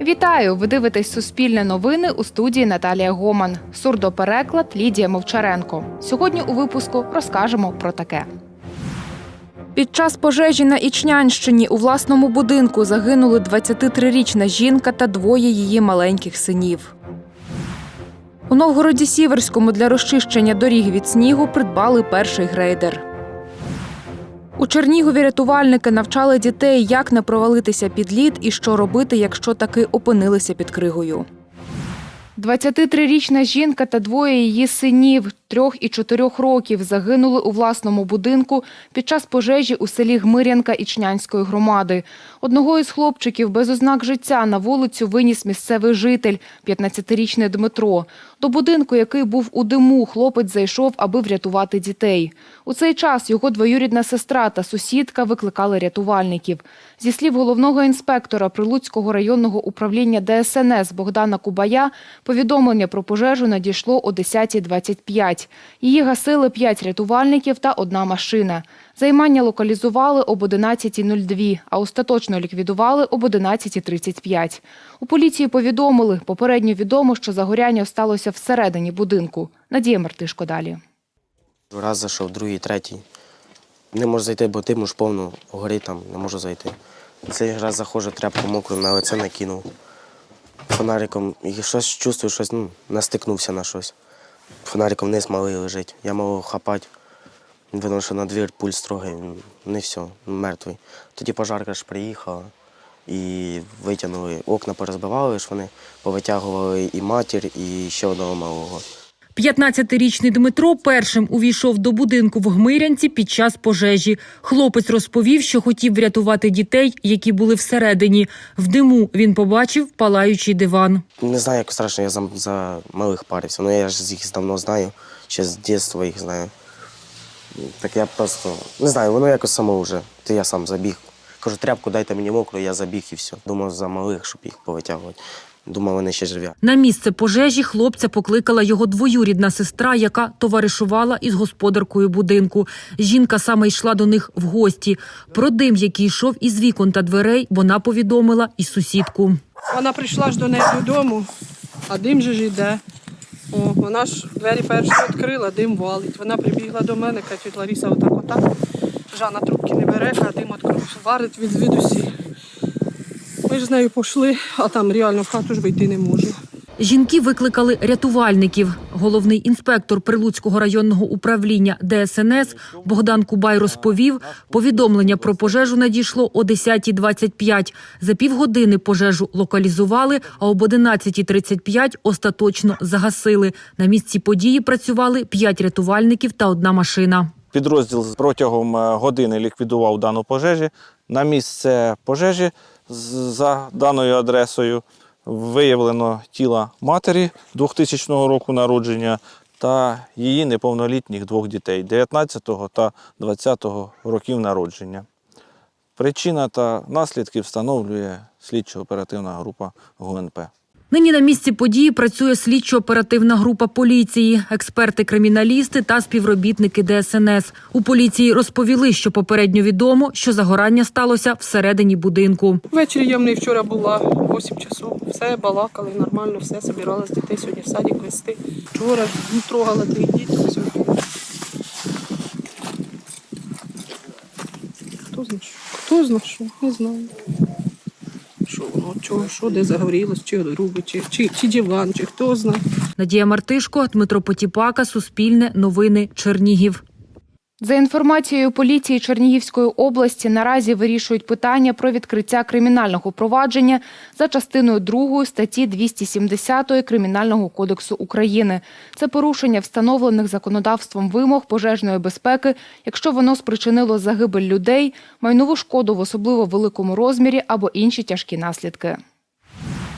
Вітаю! Ви дивитесь Суспільне новини у студії Наталія Гоман. Сурдопереклад Лідія Мовчаренко. Сьогодні у випуску розкажемо про таке. Під час пожежі на Ічнянщині у власному будинку загинули 23-річна жінка та двоє її маленьких синів. У Новгороді Сіверському для розчищення доріг від снігу придбали перший грейдер. У Чернігові рятувальники навчали дітей, як не провалитися під лід і що робити, якщо таки опинилися під кригою. 23-річна жінка та двоє її синів трьох і чотирьох років загинули у власному будинку під час пожежі у селі Гмирянка Ічнянської громади. Одного із хлопчиків без ознак життя на вулицю виніс місцевий житель, 15-річний Дмитро. До будинку, який був у диму, хлопець зайшов, аби врятувати дітей. У цей час його двоюрідна сестра та сусідка викликали рятувальників. Зі слів головного інспектора Прилуцького районного управління ДСНС Богдана Кубая, повідомлення про пожежу надійшло о 10.25. Її гасили п'ять рятувальників та одна машина. Займання локалізували об 11.02, а остаточно ліквідували об 11.35. У поліції повідомили, попередньо відомо, що загоряння сталося всередині будинку. Надія Мартишко далі. Раз зайшов, другий, третій. Не можу зайти, бо диму ж повно горить там, не можу зайти. Цей раз заходжу, тряпку мокру на лице накинув. Фонариком і щось чувствую, щось ну, настикнувся на щось. Фонариком вниз малий лежить. Я мав хапати. Видно, що на двір пульс строгий, не все, мертвий. Тоді пожарка ж приїхала і витягнули. Окна порозбивали ж вони, повитягували і матір, і ще одного малого. 15-річний Дмитро першим увійшов до будинку в Гмирянці під час пожежі. Хлопець розповів, що хотів врятувати дітей, які були всередині. В диму він побачив палаючий диван. Не знаю, як страшно, я за, за малих парився. Ну я ж їх давно знаю, ще з дитинства їх знаю. Так я просто не знаю, воно якось само вже. Ти я сам забіг. Кажу, тряпку дайте мені мокру, я забіг і все. Думав за малих, щоб їх повитягувати. Думав, вони ще живі. На місце пожежі хлопця покликала його двоюрідна сестра, яка товаришувала із господаркою будинку. Жінка саме йшла до них в гості. Про дим, який йшов із вікон та дверей, вона повідомила і сусідку. Вона прийшла ж до неї додому, а дим же ж йде. О, вона ж двері перші відкрила, дим валить. Вона прибігла до мене, каже, «Тьоть Ларіса, отак, отак. Жанна трубки не бере, а дим відкрив, варить від звідусі. Ми ж з нею пішли, а там реально в хату ж вийти не можна. Жінки викликали рятувальників. Головний інспектор Прилуцького районного управління ДСНС Богдан Кубай розповів, повідомлення про пожежу надійшло о 10.25. За півгодини пожежу локалізували, а об 11.35 остаточно загасили. На місці події працювали п'ять рятувальників та одна машина. Підрозділ протягом е, години ліквідував дану пожежі. На місце пожежі за даною адресою виявлено тіла матері 2000 року народження та її неповнолітніх двох дітей 19 та 20 років народження. Причина та наслідки встановлює слідчо-оперативна група ГУНП. Нині на місці події працює слідчо-оперативна група поліції, експерти-криміналісти та співробітники ДСНС. У поліції розповіли, що попередньо відомо, що загорання сталося всередині будинку. Ввечері я в неї вчора була 8 часов. Все балакали, нормально, все собирала з дітей сьогодні в садик вести. Вчора ну, трогала тих діток. Все. Хто знає, що? Хто знає, що? Не знаю. Що воно, чого, що, де загорілось, чи руби, чи, чи, чи диван, чи хто знає. Надія Мартишко, Дмитро Потіпака, Суспільне, Новини, Чернігів. За інформацією поліції Чернігівської області, наразі вирішують питання про відкриття кримінального провадження за частиною 2 статті 270 Кримінального кодексу України. Це порушення встановлених законодавством вимог пожежної безпеки, якщо воно спричинило загибель людей, майнову шкоду в особливо великому розмірі або інші тяжкі наслідки.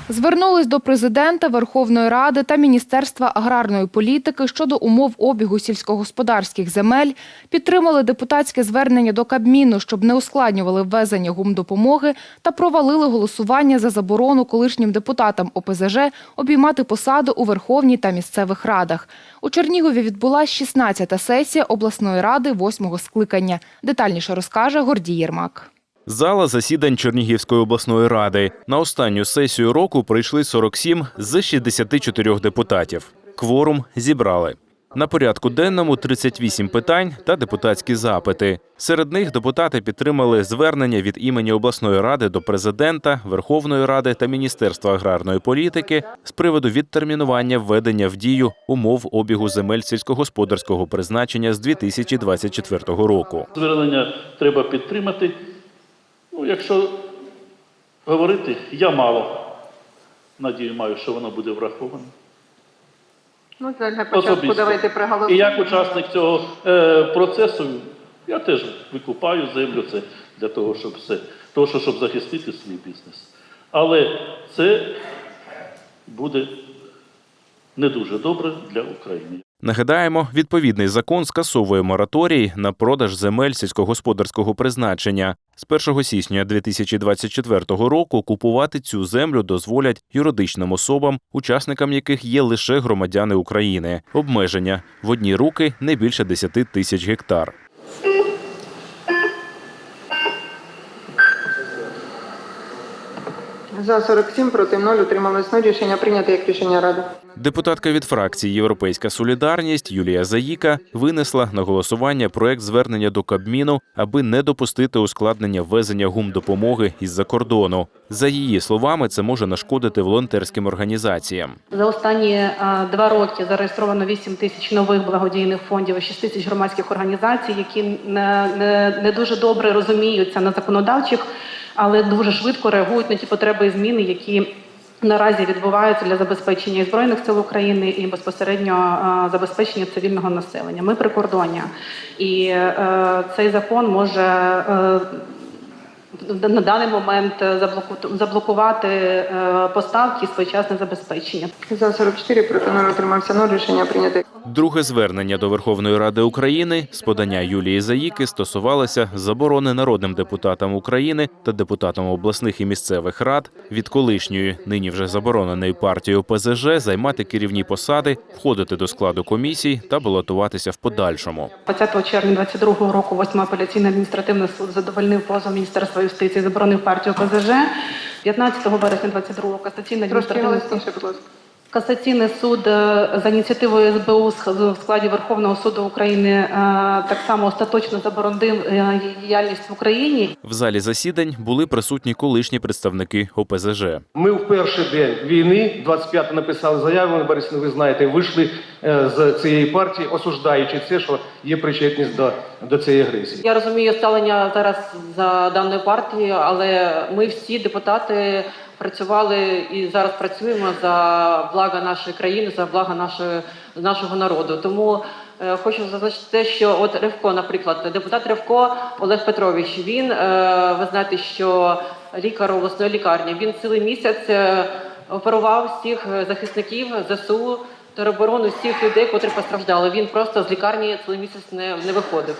Звернулись до президента Верховної Ради та Міністерства аграрної політики щодо умов обігу сільськогосподарських земель, підтримали депутатське звернення до Кабміну, щоб не ускладнювали ввезення гумдопомоги та провалили голосування за заборону колишнім депутатам ОПЗЖ обіймати посаду у Верховній та місцевих радах. У Чернігові відбулася 16-та сесія обласної ради восьмого скликання. Детальніше розкаже Гордій Єрмак. Зала засідань Чернігівської обласної ради. На останню сесію року прийшли 47 з 64 депутатів. Кворум зібрали. На порядку денному 38 питань та депутатські запити. Серед них депутати підтримали звернення від імені обласної ради до президента, Верховної Ради та Міністерства аграрної політики з приводу відтермінування введення в дію умов обігу земель сільськогосподарського призначення з 2024 року. Звернення треба підтримати. Ну, якщо говорити, я мало надію маю, що воно буде враховано. Ну, для для початку Особисто. давайте І як учасник цього е, процесу, я теж викупаю землю це для того, щоб все, того, що, щоб захистити свій бізнес. Але це буде не дуже добре для України. Нагадаємо, відповідний закон скасовує мораторій на продаж земель сільськогосподарського призначення. З 1 січня 2024 року купувати цю землю дозволять юридичним особам, учасникам яких є лише громадяни України. Обмеження в одні руки не більше 10 тисяч гектар. За 47, проти 0, утрималось 0. Рішення прийнято як рішення Ради. Депутатка від фракції Європейська Солідарність Юлія Заїка винесла на голосування проект звернення до Кабміну, аби не допустити ускладнення ввезення гумдопомоги із-за кордону. За її словами, це може нашкодити волонтерським організаціям. За останні е, два роки зареєстровано 8 тисяч нових благодійних фондів і 6 тисяч громадських організацій, які не, не, не дуже добре розуміються на законодавчих, але дуже швидко реагують на ті потреби і зміни, які наразі відбуваються для забезпечення збройних сил України і безпосередньо е, забезпечення цивільного населення. Ми прикордоння, і е, цей закон може. е, на даний момент е, заблокувати е, поставки і своєчасне забезпечення. За 44, проти 0, утримався 0. Рішення прийнято. Друге звернення до Верховної Ради України з подання Юлії Заїки стосувалося заборони народним депутатам України та депутатам обласних і місцевих рад від колишньої, нині вже забороненої партією ПЗЖ займати керівні посади, входити до складу комісій та балотуватися в подальшому. 20 червня 2022 року 8 апеляційний адміністративний суд задовольнив позов Міністерства юстиції, заборонив партію ПЗЖ. 15 вересня 2022 касаційний Трошки адміністративна... Трошки голосніше, будь ласка. Касаційний суд е, за ініціативою СБУ в складі Верховного суду України е, так само остаточно заборонив е, діяльність в Україні. В залі засідань були присутні колишні представники ОПЗЖ. Ми в перший день війни, 25 написали заяву, на березні, ви знаєте, вийшли з цієї партії, осуждаючи це, що є причетність до, до цієї агресії. Я розумію ставлення зараз за даною партією, але ми всі депутати працювали і зараз працюємо за благо нашої країни, за благо нашої нашого народу. Тому е, хочу зазначити що от Ревко, наприклад, депутат Ревко Олег Петрович, він е, ви знаєте, що лікар обласної лікарні, він цілий місяць е, оперував всіх е, захисників ЗСУ. тероборону всіх людей, котрі постраждали. Він просто з лікарні цілий місяць не, не виходив.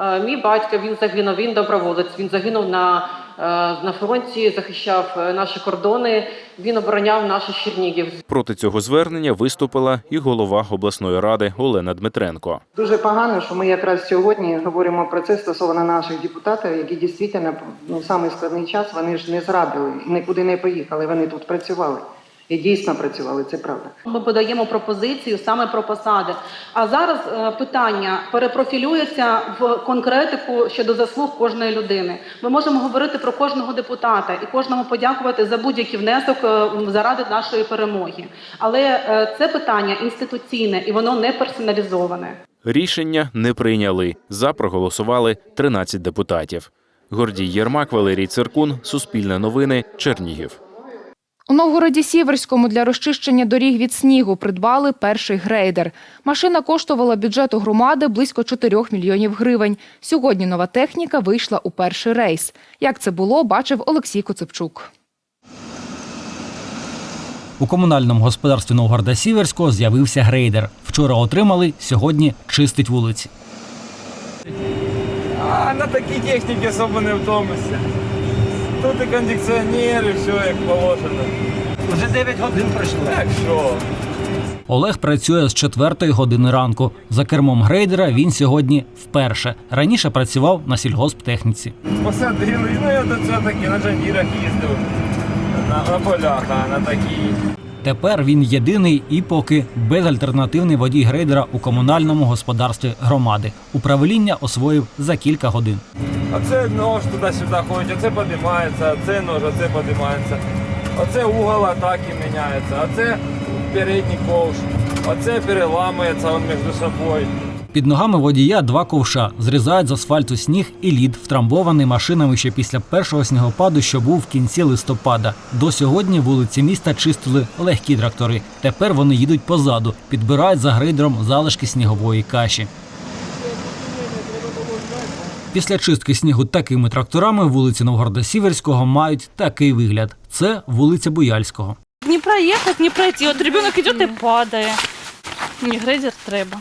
Е, Мій батько він загинув, він доброволець. Він загинув на, на фронті, захищав е, наші кордони. Він обороняв наших Чернігів. Проти цього звернення виступила і голова обласної ради Олена Дмитренко. Дуже погано, що ми якраз сьогодні говоримо про це стосовно наших депутатів, які дійсно ну, в самий складний час вони ж не зрадили, нікуди не поїхали, вони тут працювали. І дійсно працювали, це правда. Ми подаємо пропозицію саме про посади. А зараз е, питання перепрофілюється в конкретику щодо заслуг кожної людини. Ми можемо говорити про кожного депутата і кожному подякувати за будь-який внесок е, заради нашої перемоги. Але е, це питання інституційне і воно не персоналізоване. Рішення не прийняли. За проголосували 13 депутатів. Гордій Єрмак, Валерій Циркун, Суспільне новини, Чернігів. У Новгороді Сіверському для розчищення доріг від снігу придбали перший грейдер. Машина коштувала бюджету громади близько 4 мільйонів гривень. Сьогодні нова техніка вийшла у перший рейс. Як це було, бачив Олексій Коцепчук. У комунальному господарстві Новгорода Сіверського з'явився грейдер. Вчора отримали, сьогодні чистить вулиці. А на такій техніці особо не втомишся. Тут і кондиціонер, і все як положено. Вже 9 годин пройшло. Так що? Олег працює з 4 години ранку. За кермом грейдера він сьогодні вперше. Раніше працював на сільгосптехніці. Посадили, ну я до цього таки на джандірах їздив. На, на полях, а на такій. Тепер він єдиний і поки безальтернативний водій грейдера у комунальному господарстві громади. Управління освоїв за кілька годин. А це нож туди-сюди ходить, оце піднімається, це нож, а це піднімається. Оце угол атаки міняється, а це передній ковш, оце переламується він між собою. Під ногами водія два ковша зрізають з асфальту сніг і лід, втрамбований машинами ще після першого снігопаду, що був в кінці листопада. До сьогодні вулиці міста чистили легкі трактори. Тепер вони їдуть позаду, підбирають за грейдером залишки снігової каші. Після чистки снігу такими тракторами вулиці Новгорода Сіверського мають такий вигляд. Це вулиця Буяльського. Не проехать, не пройти. От ребенок идет и падає. Мені грейдер треба.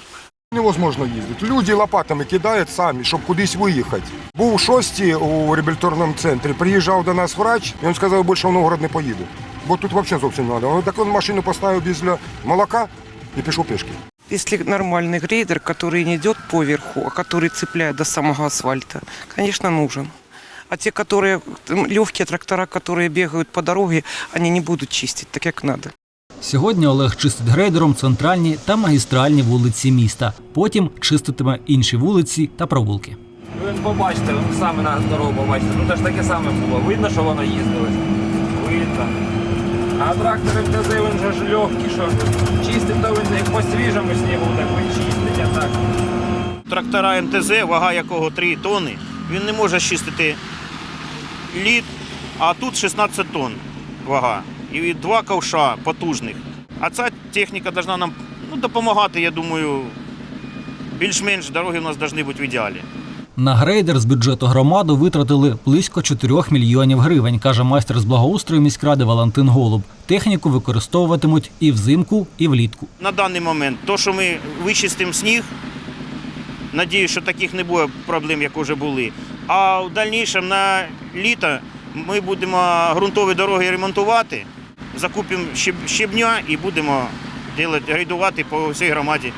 Невозможно їздити. Люди лопатами кидають самі, щоб кудись виїхати. Був у шості у реабілітаційному центрі, приїжджав до нас врач, і він сказав, більше в Новгород не поїду. Бо тут взагалі зовсім не треба. Так він машину поставив біля молока і пішов пішки. Если нормальный грейдер, который не идет по верху, а который цепляет до самого асфальта, конечно, нужен. А те, которые там, легкие трактора, которые бегают по дороге, они не будут чистить так, как надо. Сьогодні Олег чистить грейдером центральні та магістральні вулиці міста. Потім чиститиме інші вулиці та провулки. Ви побачите, ви самі на дорогу побачите. Ну це ж таке саме було. Видно, що воно їздило. Видно. А трактор МТЗ він же ж легкий, що чистить, то він як по свіжому снігу, так він чистить, а так. Трактора МТЗ, вага якого 3 тонни, він не може чистити лід, а тут 16 тонн вага. І два ковша потужних. А ця техніка повинна нам ну, допомагати, я думаю, більш-менш дороги у нас повинні бути в ідеалі. На грейдер з бюджету громади витратили близько 4 мільйонів гривень, каже майстер з благоустрою міськради Валентин Голуб. Техніку використовуватимуть і взимку, і влітку. На даний момент, то, що ми вичистимо сніг, надію, що таких не буде проблем, як вже були. А в дальнішому на літо ми будемо ґрунтові дороги ремонтувати, закупимо щебня і будемо грейдувати по всій громаді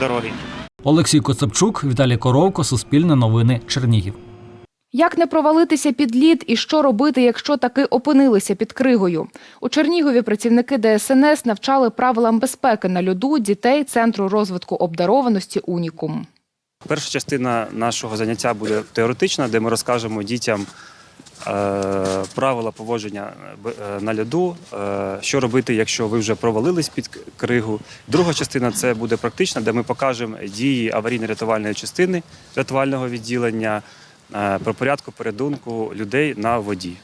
дороги. Олексій Коцепчук, Віталій Коровко, Суспільне новини, Чернігів. Як не провалитися під лід і що робити, якщо таки опинилися під кригою? У Чернігові працівники ДСНС навчали правилам безпеки на льоду дітей Центру розвитку обдарованості Унікум. Перша частина нашого заняття буде теоретична, де ми розкажемо дітям правила поводження е, на льоду, е, що робити, якщо ви вже провалились під кригу. Друга частина це буде практична, де ми покажемо дії аварійно-рятувальної частини рятувального відділення е, про порядку передунку людей на воді.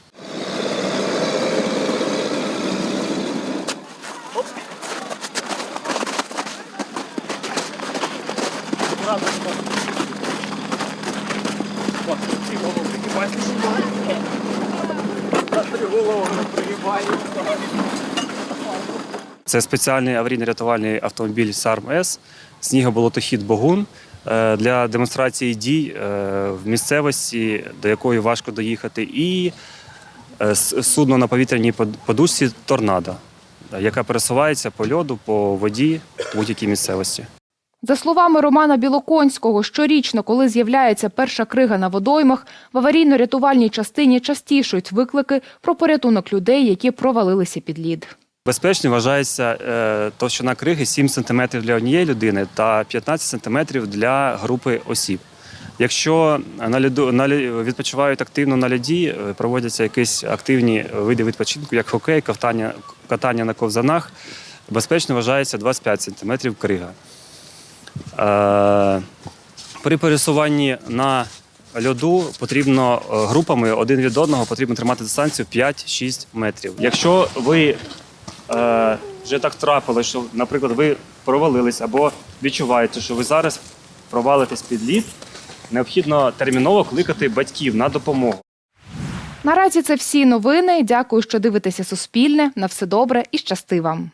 Це спеціальний аварійно-рятувальний автомобіль САРМ-С, снігоболотохід Богун е, для демонстрації дій е, в місцевості, до якої важко доїхати, і е, судно на повітряній под- подушці Торнадо, яка пересувається по льоду, по воді в будь-якій місцевості. За словами Романа Білоконського, щорічно, коли з'являється перша крига на водоймах, в аварійно-рятувальній частині частішують виклики про порятунок людей, які провалилися під лід. Безпечним вважається е, товщина криги 7 см для однієї людини та 15 см для групи осіб. Якщо на льоду на відпочивають активно на льоді, е, проводяться якісь активні види відпочинку, як хокей, катання, катання на ковзанах, безпечно вважається 25 см крига. Е, при пересуванні на льоду потрібно е, групами один від одного потрібно тримати дистанцію 5-6 метрів. Якщо ви е, вже так трапилось, що, наприклад, ви провалились або відчуваєте, що ви зараз провалитесь під лід, необхідно терміново кликати батьків на допомогу. Наразі це всі новини. Дякую, що дивитеся Суспільне. На все добре і щасти вам.